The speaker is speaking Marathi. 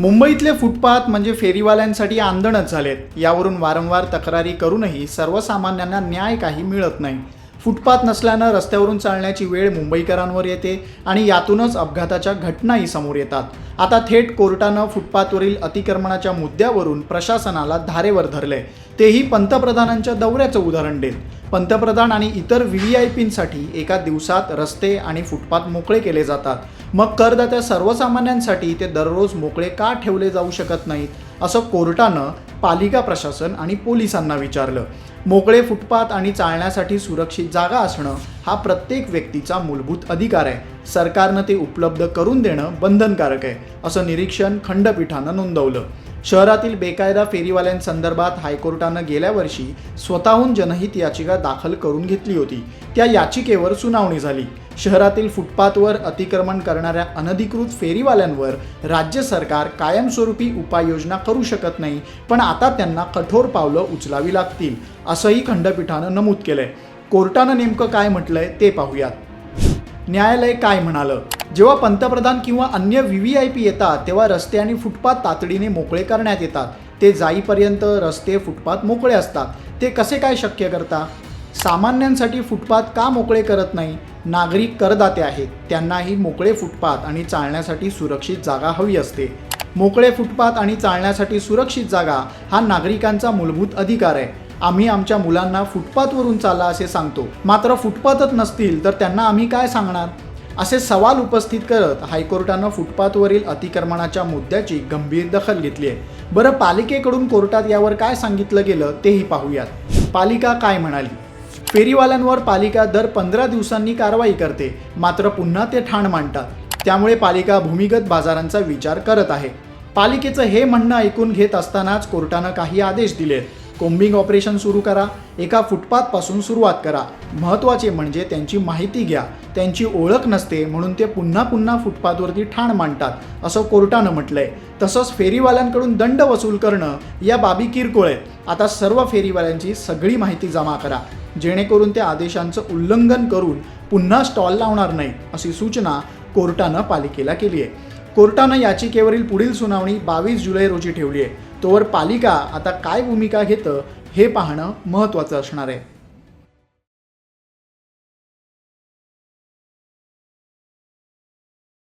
मुंबईतले फुटपाथ म्हणजे फेरीवाल्यांसाठी आंदणच झालेत. यावरून वारंवार तक्रारी करूनही सर्वसामान्यांना न्याय काही मिळत नाही. फुटपाथ नसल्यानं रस्त्यावरून चालण्याची वेळ मुंबईकरांवर येते आणि यातूनच अपघाताच्या घटनाही समोर येतात. आता थेट कोर्टानं फुटपाथवरील अतिक्रमणाच्या मुद्द्यावरून प्रशासनाला धारेवर धरलंय. तेही पंतप्रधानांच्या दौऱ्याचं उदाहरण देत. पंतप्रधान आणि इतर व्ही व्ही आय पींसाठी एका दिवसात रस्ते आणि फुटपाथ मोकळे केले जातात. मग करदात्या सर्वसामान्यांसाठी ते दररोज मोकळे का ठेवले जाऊ शकत नाहीत? असं कोर्टानं पालिका प्रशासन आणि पोलिसांना विचारलं. मोकळे फुटपाथ आणि चालण्यासाठी सुरक्षित जागा असणं हा प्रत्येक व्यक्तीचा मूलभूत अधिकार आहे. सरकारनं ते उपलब्ध करून देणं बंधनकारक आहे असं निरीक्षण खंडपीठानं नोंदवलं. शहरातील बेकायदा फेरीवाल्यांसंदर्भात हायकोर्टानं गेल्या वर्षी स्वतःहून जनहित याचिका दाखल करून घेतली होती. त्या याचिकेवर सुनावणी झाली. शहरातील फुटपाथवर अतिक्रमण करणाऱ्या अनधिकृत फेरीवाल्यांवर राज्य सरकार कायमस्वरूपी उपाययोजना करू शकत नाही पण आता त्यांना कठोर पावलं उचलावी लागतील असंही खंडपीठानं नमूद केलंय. कोर्टानं नेमकं काय म्हटलंय ते पाहूयात. न्यायालय काय म्हणालं? जेव्हा पंतप्रधान किंवा अन्य व्ही व्ही आय पी येतात तेव्हा रस्ते आणि फुटपाथ तातडीने मोकळे करण्यात येतात. ते जाईपर्यंत रस्ते फुटपाथ मोकळे असतात. ते कसे काय शक्य करता? सामान्यांसाठी फुटपाथ का मोकळे करत नाही? नागरिक करदाते आहेत. त्यांनाही मोकळे फुटपाथ आणि चालण्यासाठी सुरक्षित जागा हवी असते. मोकळे फुटपाथ आणि चालण्यासाठी सुरक्षित जागा हा नागरिकांचा मूलभूत अधिकार आहे. आम्ही आमच्या मुलांना फुटपाथवरून चाला असे सांगतो. मात्र फुटपाथच नसतील तर त्यांना आम्ही काय सांगणार? असे सवाल उपस्थित करत हायकोर्टानं फुटपाथवरील अतिक्रमणाच्या मुद्द्याची गंभीर दखल घेतली आहे. बरं पालिकेकडून कोर्टात यावर काय सांगितलं गेलं तेही पाहूयात. पालिका काय म्हणाली? फेरीवाल्यांवर पालिका दर पंधरा दिवसांनी कारवाई करते. मात्र पुन्हा ते ठाण मांडतात. त्यामुळे पालिका भूमिगत बाजारांचा विचार करत आहे. पालिकेचं हे म्हणणं ऐकून घेत असतानाच कोर्टानं काही आदेश दिलेत कोम्बिंग ऑपरेशन सुरू करा. एका फुटपाथपासून सुरुवात करा. महत्त्वाचे म्हणजे त्यांची माहिती घ्या. त्यांची ओळख नसते म्हणून ते पुन्हा पुन्हा फुटपाथवरती ठाण मांडतात असं कोर्टानं म्हटलंय. तसंच फेरीवाल्यांकडून दंड वसूल करणं या बाबी किरकोळ आहेत. आता सर्व फेरीवाल्यांची सगळी माहिती जमा करा. जेणेकरून त्या आदेशांचं उल्लंघन करून पुन्हा स्टॉल लावणार नाही अशी सूचना कोर्टानं पालिकेला केली आहे. कोर्टानं याचिकेवरील पुढील सुनावणी बावीस जुलै रोजी ठेवली आहे. तोवर पालिका आता काय भूमिका घेतं हे पाहणं महत्त्वाचं असणार आहे.